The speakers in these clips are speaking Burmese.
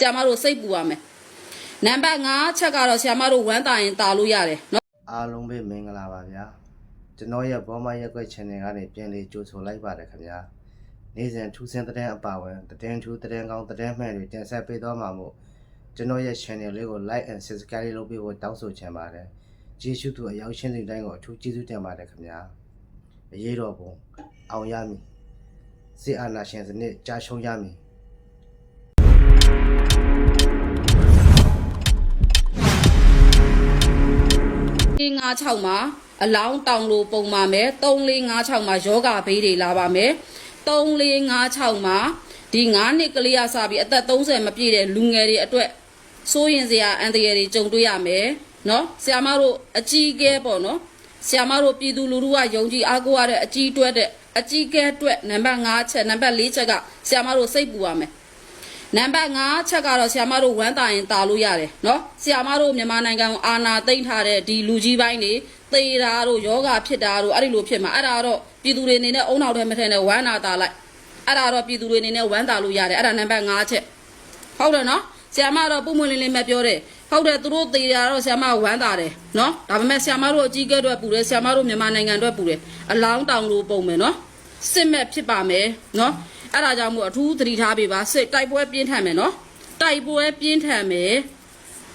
ဆရာမတို့စိတ်ပူရမယ်နံပါတ်5ချက်ကတော့ဆရာမတို့ဝမ်းတာရင်တာလို့ရတယ်နော်အားလုံးပဲမင်္ဂလာပါဗျာကျွန်တော်ရဲ့ဘောမရက်ွက် channel ကနေပြန်လေးကြိုဆိုလိုက်ပါတယ်ခင်ဗျာနေ့စဉ်ထူးဆန်းတဲ့အပါဝင်တဲ့ထူးတဲ့ကောင်းတဲ့မှန်တွေတင်ဆက်ပေးသွားမှာမို့ကျွန်တော်ရဲ့ channel လေးကို like and subscribe လုပ်ပေးဖို့တောင်းဆိုချင်ပါတယ်ကျေးဇူးတူအရောက်ရှင်းတဲ့တိုင်းကိုအထူးကျေးဇူးတင်ပါတယ်ခင်ဗျာအရေးတော်ပုံအောင်ရမည်စစ်အာဏာရှင်စနစ်ကြာရှုံးရမည် 356မှာအလောင်းတောင်လိုပုံပါမယ်3456မှာယောဂဘေးတွေလာပါမယ်3456မှာဒီ9နှစ်ကလေးရစပြီးအသက်30မပြည့်တဲ့လူငယ်တွေအတွက်စိုးရင်စရာအန်တရာယ်တွေကြုံတွေ့ရမယ်နော်ဆရာမတို့အကြီးအကဲပေါ့နော်ဆရာမတို့ပြည်သူလူထုကယုံကြည်အားကိုးရတဲ့အကြီးတွက်တဲ့အကြီးအကဲတွက်နံပါတ်5ချက်နံပါတ်4ချက်ကဆရာမတို့စိတ်ပူရမယ် နံပါတ်5ချက်ကတော့ဆရာမတို့ဝမ်းတာရင်တာလို့ရတယ်နော်ဆရာမတို့မြန်မာနိုင်ငံကိုအာဏာသိမ်းထားတဲ့ဒီလူကြီးပိုင်းတွေသေတာတို့ယောဂဖြစ်တာတို့အဲ့ဒီလိုဖြစ်မှာအဲ့ဒါတော့ပြည်သူတွေအနေနဲ့အုံနောက်ထဲမထဲနဲ့ဝမ်းနာတာလိုက်အဲ့ဒါတော့ပြည်သူတွေအနေနဲ့ဝမ်းတာလို့ရတယ်အဲ့ဒါနံပါတ်5ချက်ဟုတ်တယ်နော်ဆရာမတော့ပုံမှန်လေးလေးပဲပြောတယ်ဟုတ်တယ်သူတို့သေတာတော့ဆရာမဝမ်းသာတယ်နော်ဒါပေမဲ့ဆရာမတို့အကြီးကဲအတွက်ပူတယ်ဆရာမတို့မြန်မာနိုင်ငံအတွက်ပူတယ်အလောင်းတောင်လိုပုံမယ်နော်စစ်မဲ့ဖြစ်ပါမယ်နော် အဲ့ဒါကြောင့်မို့အထူးသတိထားပေးပါစစ်တိုက်ပွဲပြင်းထန်မယ်နော်တိုက်ပွဲပြင်းထန်မယ်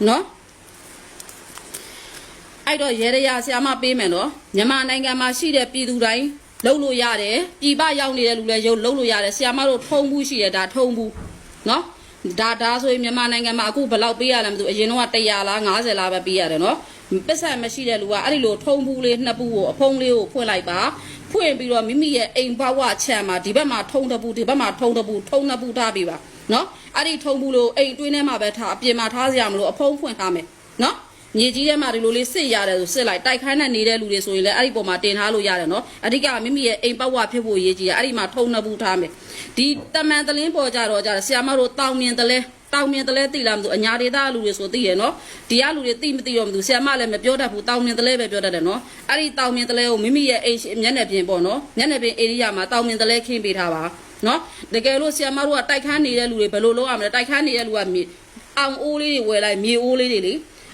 နော်အဲ့တော့ရေရရဆရာမပေးမယ်နော်မြန်မာနိုင်ငံမှာရှိတဲ့ပြည်သူတိုင်းလှုပ်လို့ရတယ်ပြည်ပရောက်နေတဲ့လူလည်းရုပ်လှုပ်လို့ရတယ်ဆရာမတို့ထုံဘူးရှိတယ်ဒါထုံဘူးနော်ဒါဒါဆိုရင်မြန်မာနိုင်ငံမှာအခုဘယ်လောက်ပေးရလဲမသိဘူးအရင်တော့100လား90လားပဲပေးရတယ်နော်ပစ္စံမရှိတဲ့လူကအဲ့ဒီလိုထုံဘူးလေးနှစ်ပူကိုအဖုံးလေးကိုဖွင့်လိုက်ပါ ဖွင့်ပြီးတော့မိမိရဲ့အိမ်ဘဝချမ်းမှာဒီဘက်မှာထုံတစ်ပူဒီဘက်မှာထုံတစ်ပူထုံနှစ်ပူထားပေးပါနော်အဲ့ဒီထုံဘူးလို့အိမ်အတွင်းထဲမှာပဲထားအပြင်မှာထားစရာမလိုအဖုံးဖွင့်ထားမယ်နော်မြေကြီးထဲမှာဒီလိုလေးစစ်ရတယ်ဆိုစစ်လိုက်တိုက်ခိုင်းနဲ့နေတဲ့လူတွေဆိုရင်လည်းအဲ့ဒီပုံမှာတင်ထားလို့ရတယ်နော်အဓိကမိမိရဲ့အိမ်ပတ်ဝဖြစ်ဖို့အရေးကြီးတယ်အဲ့ဒီမှာထုံနှပူထားမယ်ဒီတမန်တလင်းပေါ်ကြတော့ကြဆရာမတို့တောင်မြင်တလဲ တောင်မြင်တလဲသိလားမသိဘူးအညာဒေသလူတွေဆိုသိရနော်ဒီကလူတွေသိမသိတော့မသိဘူးဆရာမလည်းမပြောတတ်ဘူးတောင်မြင်တလဲပဲပြောတတ်တယ်နော်အဲ့ဒီတောင်မြင်တလဲကိုမိမိရဲ့အိမ်ရှိမျက်နှာပြင်ပေါ့နော်မျက်နှာပြင်ဧရိယာမှာတောင်မြင်တလဲခင်းပေးထားပါနော်တကယ်လို့ဆရာမတို့ကတိုက်ခန်းနေတဲ့လူတွေဘယ်လိုလုပ်ရမလဲတိုက်ခန်းနေတဲ့လူကမြေအောင်အိုးလေးတွေဝယ်လိုက်မြေအိုးလေးတွေလေ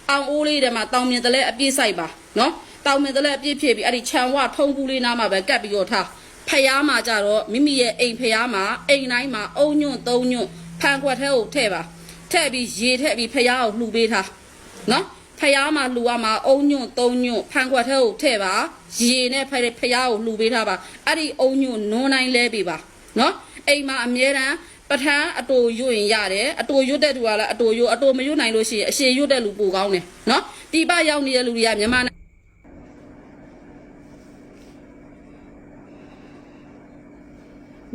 အောင်အိုးလေးထဲမှာတောင်မြင်တလဲအပြည့်ဆိုင်ပါနော်တောင်မြင်တလဲအပြည့်ဖြစ်ပြီးအဲ့ဒီခြံဝထုံးပူးလေးနားမှာပဲကတ်ပြီးတော့ထားဖျားမှာကြတော့မိမိရဲ့အိမ်ဖျားမှာအိမ်တိုင်းမှာအုံညွန့်သုံးညွန့် ဖန်ခွက်ထဲကိုထည့်ပါထည့်ပြီးရေထည့်ပြီးဖျားကိုလှူပေးထားနော်ဖျားမှာလှူရမှာအုံညွန့်သုံးညွန့်ဖန်ခွက်ထဲကိုထည့်ပါရေနဲ့ဖဖျားကိုလှူပေးထားပါအဲ့ဒီအုံညွန့်နွန်းတိုင်းလဲပေးပါနော်အိမ်မှာအမြဲတမ်းပထန်းအတူရွတ်ရင်ရတယ်အတူရွတ်တဲ့သူကလည်းအတူရွတ်အတူမရွတ်နိုင်လို့ရှိရင်အရှည်ရွတ်တဲ့လူပိုကောင်းတယ်နော်ပြပရောက်နေတဲ့လူတွေကမြန်မာနိုင်ငံ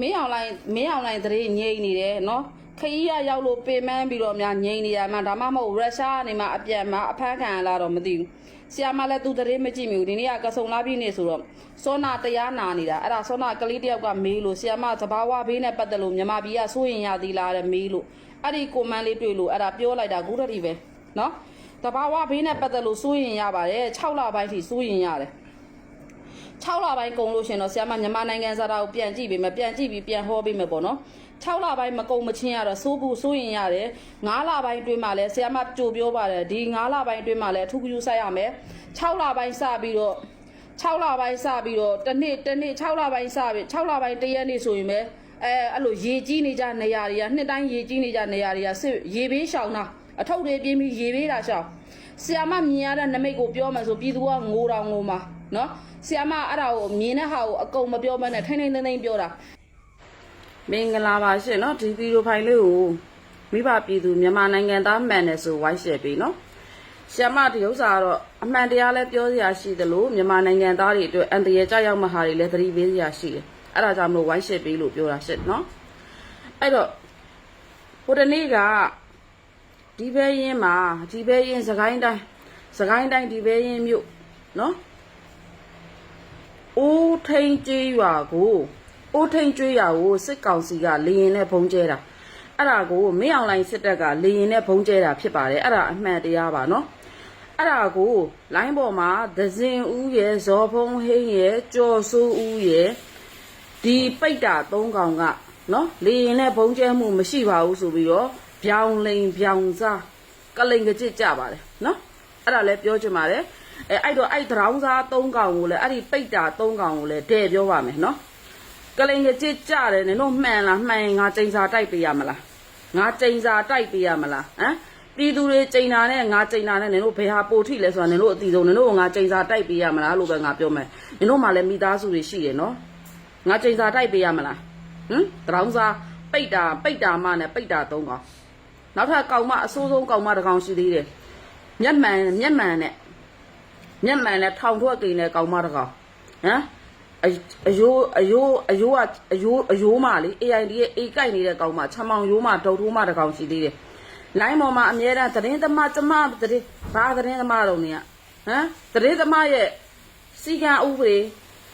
မင်းအောင်လိုင်းမင်းအောင်လိုင်းတရေငိမ့်နေတယ်နော် ခရီးရရောက်လို့ပင်ပန်းပြီးတော့များငိမ့်နေရမှဒါမှမဟုတ်ရုရှားကနေမှအပြန်မှာအဖမ်းခံရလာတော့မသိဘူးဆီယာမလည်းသူတရေမကြည့်မိဘူးဒီနေ့ကကစုံလာပြီနေဆိုတော့စောနာတရားနာနေတာအဲ့ဒါစောနာကလေးတယောက်ကမေးလို့ဆီယာမသဘာဝဘေးနဲ့ပတ်သက်လို့မြန်မာပြည်ကစိုးရင်ရသေးလားတဲ့မေးလို့အဲ့ဒီကွန်မန့်လေးတွေ့လို့အဲ့ဒါပြောလိုက်တာဂုရတိပဲနော်သဘာဝဘေးနဲ့ပတ်သက်လို့စိုးရင်ရပါတယ်6လပိုင်းထိစိုးရင်ရတယ် 6လပိုင်းကုန်လို့ရှင်တော့ဆရာမမြန်မာနိုင်ငံစာတာကိုပြန်ကြည့်ပေးမယ်ပြန်ကြည့်ပြီးပြန်ဟောပေးမယ်ပေါ့နော်6လပိုင်းမကုန်မချင်းရတော့စိုးဘူးစိုးရင်ရတယ်9လပိုင်းအတွင်းမှာလဲဆရာမကြိုပြောပါတယ်ဒီ9လပိုင်းအတွင်းမှာလဲအထူးကူဆိုင်ရမယ်6လပိုင်းစပြီးတော့6လပိုင်းစပြီးတော့တစ်နေ့တစ်နေ့6လပိုင်းစပြီး6လပိုင်းတစ်ရက်နေ့ဆိုရင်ပဲအဲအဲ့လိုရေကြီးနေကြနေရာတွေကနှစ်တိုင်းရေကြီးနေကြနေရာတွေကစစ်ရေဘေးရှောင်တာအထုပ်တွေပြင်းပြီးရေဘေးတာရှောင်ဆီယာမမြင်ရတဲ့နမိတ်ကိုပြောမှဆိုပြည်သူကငိုတောင်ငိုမှာ နော်ဆီယာမအဲ့ဒါကိုမြင်တဲ့ဟာကိုအကုန်မပြောဘဲနဲ့ထိမ့်ထိမ့်သိမ့်သိမ့်ပြောတာမင်္ဂလာပါရှင်နော်ဒီဗီဒီယိုဖိုင်လေးကိုမိဘပြည်သူမြန်မာနိုင်ငံသားမှန်တယ်ဆိုဝိုင်းရှယ်ပေးနော်ဆီယာမဒီဥစ္စာကတော့အမှန်တရားလည်းပြောစရာရှိတယ်လို့မြန်မာနိုင်ငံသားတွေအတွက်အန်တရာယ်ကြောက်ရောက်မှဟာတွေလည်းသတိပေးစရာရှိတယ်အဲ့ဒါကြောင့်မလို့ဝိုင်းရှယ်ပေးလို့ပြောတာရှင့်နော်အဲ့တော့ဟိုတနေ့ကဒီဘဲရင်မှာဒီဘဲရင်စကိုင်းတိုင်းစကိုင်းတိုင်းဒီဘဲရင်မြို့နော် အိုးထိန်ကျွေးရွာကိုအိုးထိန်ကျွေးရွာကိုစစ်ကောင်စီကလေရင်နဲ့ဘုံကျဲတာအဲ့ဒါကိုမင်းအောင်လိုင်းစစ်တပ်ကလေရင်နဲ့ဘုံကျဲတာဖြစ်ပါတယ်အဲ့ဒါအမှန်တရားပါနော်အဲ့ဒါကိုလိုင်းပေါ်မှာဒဇင်ဦးရဲ့ဇော်ဖုံးဟင်းရဲ့ကြော်စိုးဦးရဲ့ဒီပိတ်တာ၃កောင်ကနော်လေရင်နဲ့ဘုံကျဲမှုမရှိပါဘူးဆိုပြီးတော့ဗဗျောင်လိန်ဗျောင်စားကလိန်ကကြစ်ကြပါတယ်နော်အဲ့ဒါလည်းပြောချင်ပါတယ် အဲအဲ့တော့အဲ့ဒရောင်းစား၃កောင်ကိုလည်းအဲ့ဒီပိတ်တာ၃កောင်ကိုလည်းတဲ့ပြောပါမယ်နော်ကလိန်ကကြစ်ကြတယ်နင်တို့မှန်လားမှန်ရင်ငါချိန်စာတိုက်ပေးရမလားငါချိန်စာတိုက်ပေးရမလားဟမ်ပြည်သူတွေချိန်တာနဲ့ငါချိန်တာနဲ့နင်တို့ဘယ်ဟာပိုထိလဲဆိုတာနင်တို့အတီဆုံးနင်တို့ကငါချိန်စာတိုက်ပေးရမလားလို့ပဲငါပြောမယ်နင်တို့မှလည်းမိသားစုတွေရှိတယ်နော်ငါချိန်စာတိုက်ပေးရမလားဟမ်တရောင်းစားပိတ်တာပိတ်တာမနဲ့ပိတ်တာသုံးကောင်နောက်ထပ်ကောင်မအစိုးဆုံးကောင်မတစ်ကောင်ရှိသေးတယ်မျက်မှန်မျက်မှန်နဲ့ မျက်မှန်နဲ့ထောင်ထွက်ကိန်းနဲ့ကောင်မတစ်ကောင်ဟမ်အအယိုးအယိုးအယိုးကအယိုးအယိုးမလေး AID ရဲ့အေးကြိုက်နေတဲ့ကောင်မချမောင်ယိုးမဒုတ်ထိုးမတစ်ကောင်ရှိသေးတယ်။လိုင်းပေါ်မှာအမြဲတမ်းသတင်းသမားကျမသတင်းဘာသတင်းသမားတော့နေရဟမ်သတင်းသမားရဲ့စီကံဥပဒေ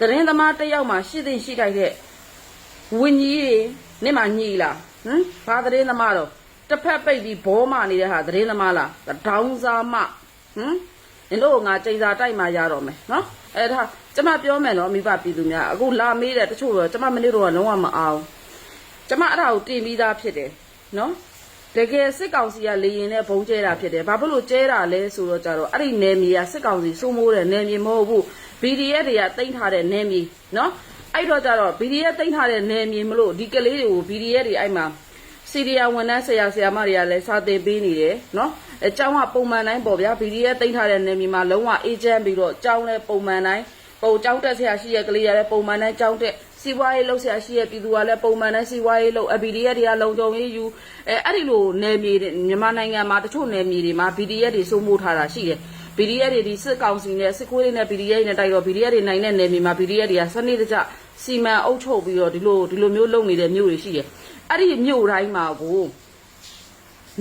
သတင်းသမားတစ်ယောက်မှရှိသိရှိတိုက်တဲ့ဝင်းကြီးတွေနဲ့မှညီလားဟမ်ဘာသတင်းသမားတော့တစ်ဖက်ပိတ်ပြီးဘောမနေတဲ့ဟာသတင်းသမားလားတောင်းစားမဟမ် နင်တို့ကငါချိန်စာတိုက်မှရတော့မယ်နော်အဲ့ဒါကျမပြောမယ်နော်မိဘပြည်သူများအခုလာမေးတယ်တချို့တော့ကျမမနေ့တော့လုံးဝမအောင်ကျမအဲ့ဒါကိုတင်ပြီးသားဖြစ်တယ်နော်တကယ်စစ်ကောင်စီကလေရင်နဲ့ဘုံကျဲတာဖြစ်တယ်ဘာဖြစ်လို့ကျဲတာလဲဆိုတော့ကြတော့အဲ့ဒီနယ်မြေကစစ်ကောင်စီစိုးမိုးတဲ့နယ်မြေမဟုတ်ဘူး BDF တွေကတိမ့်ထားတဲ့နယ်မြေနော်အဲ့တော့ကြတော့ BDF တိမ့်ထားတဲ့နယ်မြေမလို့ဒီကလေးတွေကို BDF တွေအဲ့မှာစီရီယာဝန်ထမ်းဆရာဆရာမတွေကလည်းစာသင်ပေးနေတယ်နော် အဲကျောင်းကပုံမှန်တိုင်းပေါ့ဗျာ BDF တိမ့်ထားတဲ့နေမြေမှာလုံးဝအေဂျင့်ပြီးတော့ကျောင်းလည်းပုံမှန်တိုင်းပုံကျောင်းတက်ဆရာရှိရဲ့ကလေးရလည်းပုံမှန်တိုင်းကျောင်းတက်စီးပွားရေးလုပ်ဆရာရှိရဲ့ပြည်သူကလည်းပုံမှန်တိုင်းစီးပွားရေးလုပ်အ BDF တွေကလုံခြုံရေးယူအဲအဲ့ဒီလိုနေမြေတွေမြန်မာနိုင်ငံမှာတချို့နေမြေတွေမှာ BDF တွေစိုးမိုးထားတာရှိတယ် BDF တွေဒီစစ်ကောင်စီနဲ့စစ်ခွေးတွေနဲ့ BDF တွေနဲ့တိုက်တော့ BDF တွေနိုင်တဲ့နေမြေမှာ BDF တွေကစနစ်တကျစီမံအုပ်ချုပ်ပြီးတော့ဒီလိုဒီလိုမျိုးလုပ်နေတဲ့မြို့တွေရှိတယ်အဲ့ဒီမြို့တိုင်းမှာကို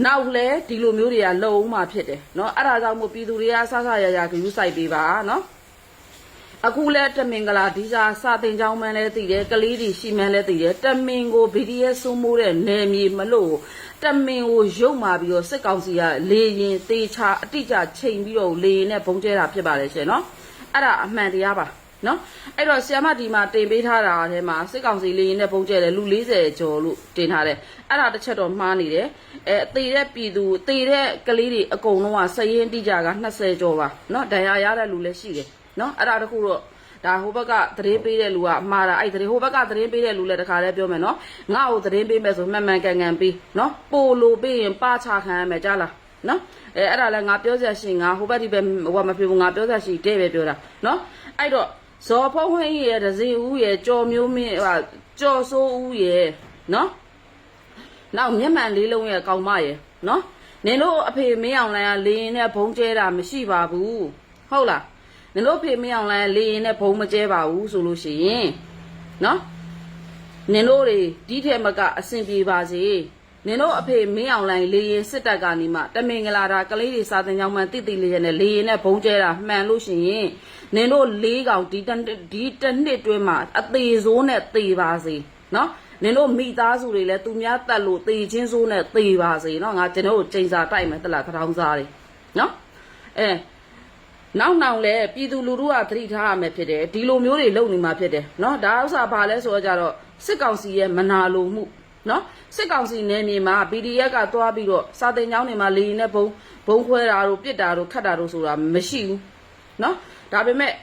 နောက်လဲဒီလိုမျိုးတွေကလုံအောင်မှဖြစ်တယ်เนาะအဲ့ဒါကြောင့်မို့ပြည်သူတွေကဆဆရရဂရုစိုက်ပေးပါเนาะအခုလဲတမင်္ဂလာဒီစာစာတင်ကြောင်းမှန်းလဲသိတယ်ကလေးတွေရှိမှန်းလဲသိတယ်တမင်ကို BDS စိုးမိုးတဲ့နယ်မြေမလို့တမင်ကိုရုပ်မာပြီးတော့စစ်ကောင်စီကလေရင်တေချာအတိအကျချိန်ပြီးတော့လေရင်နဲ့ဘုံကျဲတာဖြစ်ပါတယ်ရှင်เนาะအဲ့ဒါအမှန်တရားပါ နော်အဲ့တော့ဆီယမဒီမှာတင်ပေးထားတာထဲမှာစစ်ကောင်စီလေးရင်နဲ့ပုံကျဲတယ်လူ40ကျော်လို့တင်ထားတယ်အဲ့ဒါတစ်ချက်တော့မှားနေတယ်အဲအသေးတဲ့ပြည်သူအသေးတဲ့ကလေးတွေအကုန်လုံးကစရင်တိကြက20ကျော်ပါနော်ဒဏ်ရာရတဲ့လူလည်းရှိတယ်နော်အဲ့ဒါတခုတော့ဒါဟိုဘက်ကသတင်းပေးတဲ့လူကမှားတာအဲ့သတင်းဟိုဘက်ကသတင်းပေးတဲ့လူလည်းတခါလဲပြောမယ်နော်ငါ့ကိုသတင်းပေးမယ်ဆိုမှန်မှန်ကန်ကန်ပေးနော်ပိုလိုပေးရင်ပါချခံရမယ်ကြားလားနော်အဲအဲ့ဒါလည်းငါပြောစရာရှိငါဟိုဘက်ဒီဘက်ဟိုဘက်မဖြစ်ဘူးငါပြောစရာရှိတဲ့ပဲပြောတာနော်အဲ့တော့ ဇော်ဖုံးဟင်းရဲ့ဒဇင်ဦးရဲ့ကြော်မျိုးမင်းဟာကြော်စိုးဦးရဲ့နော်နောက်မျက်မှန်လေးလုံးရဲ့ကောင်မရဲ့နော်နင်တို့အဖေမင်းအောင်လိုင်းကလေရင်နဲ့ဘုံကျဲတာမရှိပါဘူးဟုတ်လားနင်တို့အဖေမင်းအောင်လိုင်းကလေရင်နဲ့ဘုံမကျဲပါဘူးဆိုလို့ရှိရင်နော်နင်တို့တွေဒီထဲမကအဆင်ပြေပါစေ နင်တို့အဖေမင်းအောင်လိုင်းလေရင်စစ်တပ်ကနေမှတမင်္ဂလာတာကလေးတွေစာတင်ကြောင်းမှတိတိလေးနဲ့လေရင်နဲ့ဘုံကျဲတာမှန်လို့ရှိရင်နင်တို့လေးကောင်ဒီတစ်ဒီတစ်နှစ်တွင်းမှာအသေးစိုးနဲ့သေပါစေနော်နင်တို့မိသားစုတွေလည်းသူများတက်လို့သေချင်းစိုးနဲ့သေပါစေနော်ငါကျွန်တော်တို့ချိန်စာတိုက်မယ်တလားထောင်စားတွေနော်အဲနောက်နောက်လဲပြည်သူလူထုကသတိထားရမယ်ဖြစ်တယ်ဒီလိုမျိုးတွေလုပ်နေမှာဖြစ်တယ်နော်ဒါဥစ္စာဘာလဲဆိုတော့ကြတော့စစ်ကောင်စီရဲ့မနာလိုမှု နော်စစ်ကောင်စီနယ်မြေမှာ PDF ကသွားပြီးတော့စာတင်ကျောင်းတွေမှာလေရင်နဲ့ဘုံဘုံခွဲတာတို့ပြစ်တာတို့ခတ်တာတို့ဆိုတာမရှိဘူးနော်ဒါပေမဲ့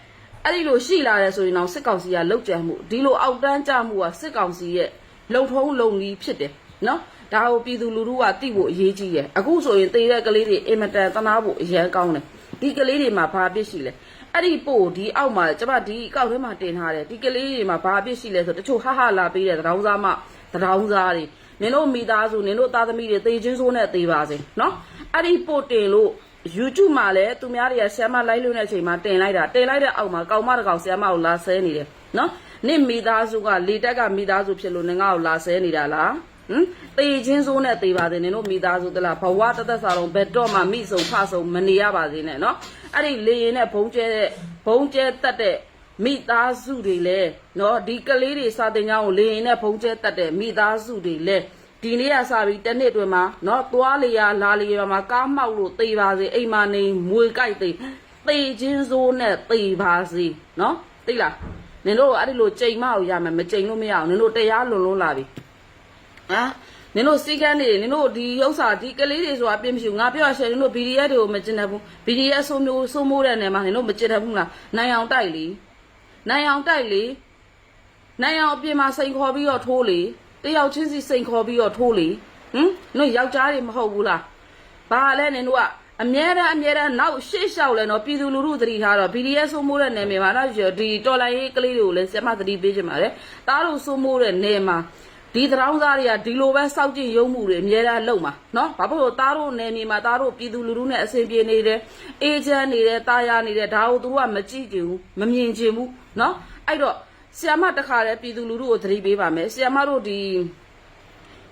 အဲ့ဒီလိုရှိလာတယ်ဆိုရင်တော့စစ်ကောင်စီကလောက်ကြံမှုဒီလိုအောက်တန်းကြမှုကစစ်ကောင်စီရဲ့လုံထုံးလုံလီဖြစ်တယ်နော်ဒါကိုပြည်သူလူထုကသိဖို့အရေးကြီးတယ်အခုဆိုရင်တေးတဲ့ကလေးတွေအင်မတန်သနာဖို့အရန်ကောင်းတယ်ဒီကလေးတွေမှာဘာပြစ်ရှိလဲအဲ့ဒီပို့ဒီအောက်မှာကျမဒီအကောက်ထဲမှာတင်ထားတယ်ဒီကလေးတွေမှာဘာပြစ်ရှိလဲဆိုတချို့ဟဟလာပေးတဲ့တရောင်းစားမ တရောင်းစားတွေနင်တို့မိသားစုနင်တို့သားသမီးတွေတေးချင်းစိုးနဲ့တေးပါစေနော်အဲ့ဒီပို့တင်လို့ YouTube မှာလည်းသူများတွေကဆ iam မလိုက်လို့တဲ့အချိန်မှာတင်လိုက်တာတင်လိုက်တဲ့အောက်မှာကောင်မတစ်ကောင်ဆ iam မကိုလာဆဲနေတယ်နော်နင့်မိသားစုကလေတက်ကမိသားစုဖြစ်လို့နင်ငါ့ကိုလာဆဲနေတာလားဟမ်တေချင်းစိုးနဲ့တေပါစေနင်တို့မိသားစုတလားဘဝတသက်စာလုံးဘယ်တော့မှမိဆုံဖဆုံမနေရပါစေနဲ့နော်အဲ့ဒီလေရင်နဲ့ဘုံကျဲတဲ့ဘုံကျဲတက်တဲ့ မိသားစုတွေလည်းနော်ဒီကလေးတွေစာတင်ကြောင်းကိုလေရင်နဲ့ဖုံးကျဲတက်တဲ့မိသားစုတွေလည်းဒီနေ့ကစပြီးတနှစ်တွင်မှာနော်သွားလေရလာလေရမှာကားမှောက်လို့သေပါစေအိမ်မနေမွေကြိုက်သေသေချင်းစိုးနဲ့သေပါစေနော်သိလားနင်တို့အဲ့ဒီလိုကြိမ်မအောင်ရမယ်မကြိမ်လို့မရအောင်နင်တို့တရားလွန်လွန်းလာပြီဟာနင်တို့စီကန်းနေနင်တို့ဒီဥစ္စာဒီကလေးတွေဆိုတာပြင်မရှိဘူးငါပြောရရှယ်နင်တို့ BDF တွေကိုမကျင်တတ်ဘူး BDF ဆိုမျိုးဆိုးမိုးတဲ့နယ်မှာနင်တို့မကျင်တတ်ဘူးလားနိုင်အောင်တိုက်လी နိုင်အောင်တိုက်လေနိုင်အောင်အပြင်မှာစိန်ခေါ်ပြီးတော့ထိုးလေတယောက်ချင်းစီစိန်ခေါ်ပြီးတော့ထိုးလေဟမ်နင်တို့ယောက်ျားတွေမဟုတ်ဘူးလားဘာလဲနင်တို့ကအမြဲတမ်းအမြဲတမ်းနောက်ရှေ့လျှောက်လဲနော်ပြည်သူလူထုသတိထားတော့ BDS ဆိုမိုးတဲ့နေမှာနော်ဒီတော်လိုင်းရေးကလေးတွေကိုလည်းဆရာမသတိပေးချင်ပါတယ်တားလို့ဆိုမိုးတဲ့နေမှာ ဒီသရောင်းသားတွေကဒီလိုပဲစောက်ကြည့်ရုံမှုတွေအများအားလုံမှာနော်ဘာဖြစ်လို့သားတို့နယ်မြေမှာသားတို့ပြည်သူလူထုနဲ့အဆင်ပြေနေတယ်အေဂျင့်နေတယ်တာယာနေတယ်ဒါကိုသူတို့ကမကြည့်ချင်ဘူးမမြင်ချင်ဘူးနော်အဲ့တော့ဆီယမတခါတည်းပြည်သူလူထုကိုသတိပေးပါမယ်ဆီယမတို့ဒီ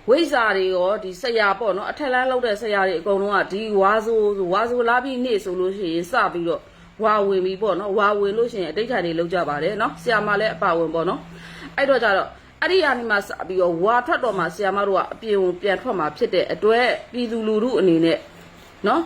ဝိဇာတွေရောဒီဆရာပေါ့နော်အထက်လန်းလောက်တဲ့ဆရာတွေအကုန်လုံးကဒီဝါဆိုဝါဆိုလာပြီးနေဆိုလို့ရှိရင်စပြီးတော့ဝါဝင်ပြီပေါ့နော်ဝါဝင်လို့ရှိရင်အတိတ်ခံတွေလောက်ကြပါတယ်နော်ဆီယမလည်းအပါဝင်ပေါ့နော်အဲ့တော့ကြတော့ အဲ့ဒီအနေမှာစပြီးတော့ဝါထွက်တော်မှာဆီယာမတို့ကအပြင်ကိုပြန်ထွက်မှာဖြစ်တဲ့အတွက်ပြည်သူလူထုအနေနဲ့နော်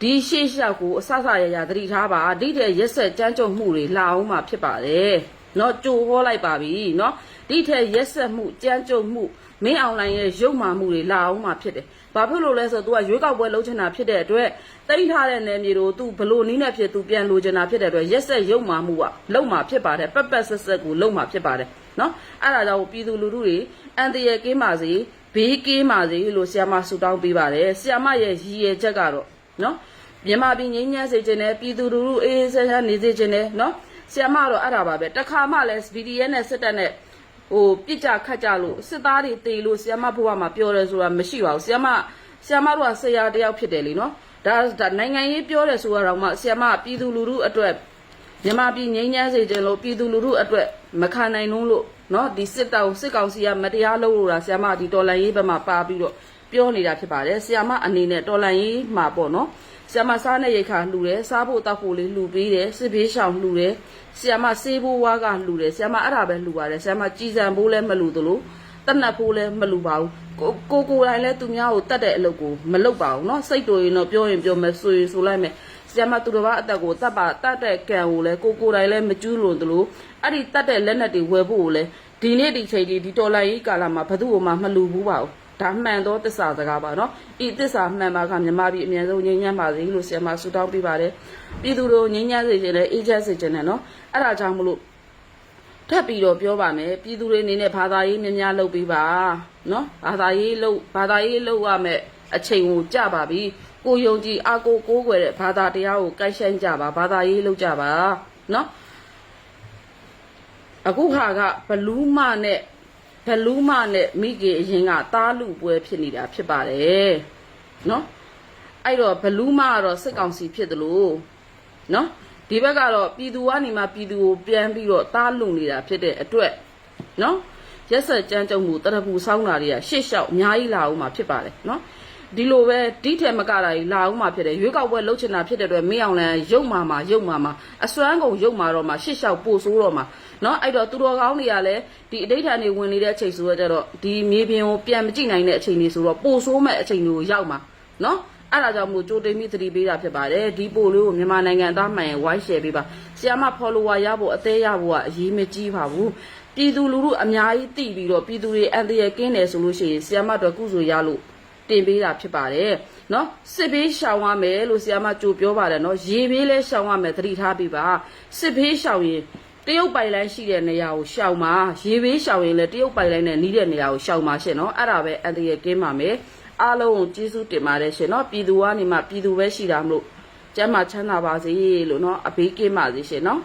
ဒီရှေ့လျှောက်ကိုအဆဆရရသတိထားပါဒီတဲ့ရက်ဆက်ကြမ်းကြုတ်မှုတွေလာအောင်မှာဖြစ်ပါတယ်နော်ကြိုဟောလိုက်ပါပြီနော်ဒီတဲ့ရက်ဆက်မှုကြမ်းကြုတ်မှုမင်းအောင်လိုင်းရဲ့ရုပ်မာမှုတွေလာအောင်မှာဖြစ်တယ် ဘာဖြစ်လို့လဲဆိုတော့ तू ကရွေးကောက်ပွဲလုပ်ချင်တာဖြစ်တဲ့အတွက်တိမ့်ထားတဲ့နယ်မြေတို့ तू ဘလို့နီးနဲ့ဖြစ် तू ပြန်လိုချင်တာဖြစ်တဲ့အတွက်ရက်ဆက်ရုပ်မာမှုကလုံမှာဖြစ်ပါတယ်ပက်ပက်ဆက်ဆက်ကိုလုံမှာဖြစ်ပါတယ်နော်အဲ့ဒါကြောင့်ပြည်သူလူထုတွေအန်တရယ်ကင်းပါစေဘေးကင်းပါစေလို့ဆရာမဆုတောင်းပေးပါတယ်ဆရာမရဲ့ရည်ရည်ချက်ကတော့နော်မြန်မာပြည်ငြိမ်းချမ်းစေခြင်းနဲ့ပြည်သူလူထုအေးအေးဆန်းဆန်းနေစေခြင်းနဲ့နော်ဆရာမတော့အဲ့ဒါပါပဲတခါမှလည်း VDN နဲ့စစ်တပ်နဲ့ ဟိုပြစ်ကြခတ်ကြလို့စစ်သားတွေတေလို့ဆရာမဘုရားမှာပြောတယ်ဆိုတာမရှိပါဘူးဆရာမဆရာမတို့ကဆရာတယောက်ဖြစ်တယ်လीနော်ဒါဒါနိုင်ငံရေးပြောတယ်ဆိုတော့မှဆရာမပြည်သူလူထုအတွက်မြန်မာပြည်ငြိမ်းချမ်းစေခြင်းလို့ပြည်သူလူထုအတွက်မခံနိုင်လုံးလို့နော်ဒီစစ်တောင်စစ်ကောင်စီကမတရားလုပ်လို့တာဆရာမဒီတော်လန်ရေးဘက်မှာပါပြီးတော့ပြောနေတာဖြစ်ပါတယ်ဆရာမအနေနဲ့တော်လန်ရေးမှာပေါ့နော် ဆရာမစားနဲ့ရိတ်ခါလှူတယ်စားဖို့တောက်ဖို့လေးလှူပေးတယ်စစ်ဘေးရှောင်လှူတယ်ဆရာမစေးဘိုးဝါးကလှူတယ်ဆရာမအဲ့ဒါပဲလှူပါတယ်ဆရာမကြည်စံဘိုးလည်းမလှူသလိုတနတ်ဘိုးလည်းမလှူပါဘူးကိုကိုကိုယ်တိုင်လည်းသူများကိုတတ်တဲ့အလုပ်ကိုမလုပ်ပါဘူးเนาะစိတ်တူရင်တော့ပြောရင်ပြောမယ်ဆိုရင်ဆိုလိုက်မယ်ဆရာမသူတစ်ပါးအသက်ကိုတတ်ပါတတ်တဲ့ကံကိုလည်းကိုကိုယ်တိုင်လည်းမကျူးလွန်သလိုအဲ့ဒီတတ်တဲ့လက်နက်တွေဝယ်ဖို့ကိုလည်းဒီနေ့ဒီချိန်ဒီဒီတော်လိုင်းကြီးကာလမှာဘသူ့ကိုမှမလှူဘူးပါဘူး ဒါမှန်သောတစ္ဆာစကားပါနော်ဤတစ္ဆာမှန်ပါကမြန်မာပြည်အမြဲဆုံးငြိမ်းချမ်းပါစေလို့ဆရာမဆုတောင်းပေးပါတယ်ပြည်သူတို့ငြိမ်းချမ်းစေခြင်းနဲ့အေးချမ်းစေခြင်းနဲ့နော်အဲ့ဒါကြောင့်မလို့ထပ်ပြီးတော့ပြောပါမယ်ပြည်သူတွေအနေနဲ့ဘာသာရေးများများလုပ်ပြီးပါနော်ဘာသာရေးလုပ်ဘာသာရေးလုပ်ရမယ်အချိန်ကိုကြပါပြီကိုယုံကြည်အားကိုကိုးကွယ်တဲ့ဘာသာတရားကိုကိုက်ဆိုင်ကြပါဘာသာရေးလုပ်ကြပါနော်အခုခါကဘလူးမနဲ့ ဘလူးမနဲ့မိခင်အရင်ကသားလူပွဲဖြစ်နေတာဖြစ်ပါတယ်နော်အဲ့တော့ဘလူးမကတော့စစ်ကောင်စီဖြစ်တယ်လို့နော်ဒီဘက်ကတော့ပြည်သူကနေမှပြည်သူကိုပြန်ပြီးတော့သားလူနေတာဖြစ်တဲ့အတွက်နော်ရက်ဆက်ကြမ်းကြုံမှုတရဖူဆောင်းတာတွေကရှေ့လျှောက်အများကြီးလာအောင်မှာဖြစ်ပါတယ်နော် ဒီလိုပဲတိထဲမကတာကြီးလာအောင်မှဖြစ်တယ်ရွေးကောက်ပွဲလှုပ်ချင်တာဖြစ်တဲ့အတွက်မင်းအောင်လန်ရုပ်မာမာရုပ်မာမာအစွမ်းကုန်ရုပ်မာတော့မှရှစ်လျှောက်ပို့ဆိုးတော့မှနော်အဲ့တော့သူတော်ကောင်းတွေကလည်းဒီအတိတ်ထန်တွေဝင်နေတဲ့အချိန်ဆိုတော့ဒီမြေပြင်ကိုပြန်မကြည့်နိုင်တဲ့အချိန်တွေဆိုတော့ပို့ဆိုးမဲ့အချိန်တွေကိုရောက်မှာနော်အဲ့ဒါကြောင့်မို့ကြိုတင်ပြီးသတိပေးတာဖြစ်ပါတယ်ဒီပို့လေးကိုမြန်မာနိုင်ငံအသားမှန်ဝိုင်းရှယ်ပေးပါဆီယာမ follower ရဖို့အသေးရဖို့ကအရေးမကြီးပါဘူးပြည်သူလူထုအများကြီးတိပြီးတော့ပြည်သူတွေအန်တရယ်ကင်းတယ်ဆိုလို့ရှိရင်ဆီယာမတို့ကုစုရလို့ တင်ပေးတာဖြစ်ပါတယ်နော်စစ်ဘေးရှောင်ရမယ်လို့ဆရာမကြိုပြောပါတယ်နော်ရေဘေးလဲရှောင်ရမယ်သတိထားပြီးပါစစ်ဘေးရှောင်ရင်တရုတ်ပိုင်လိုင်းရှိတဲ့နေရာကိုရှောင်ပါရေဘေးရှောင်ရင်လည်းတရုတ်ပိုင်လိုင်းနဲ့နီးတဲ့နေရာကိုရှောင်ပါရှင်နော်အဲ့ဒါပဲအန်တရကင်းပါမယ်အားလုံးကိုကျေးဇူးတင်ပါတယ်ရှင်နော်ပြည်သူကနေမှပြည်သူပဲရှိတာမလို့ကျမ်းမာချမ်းသာပါစေလို့နော်အဘေးကင်းပါစေရှင်နော်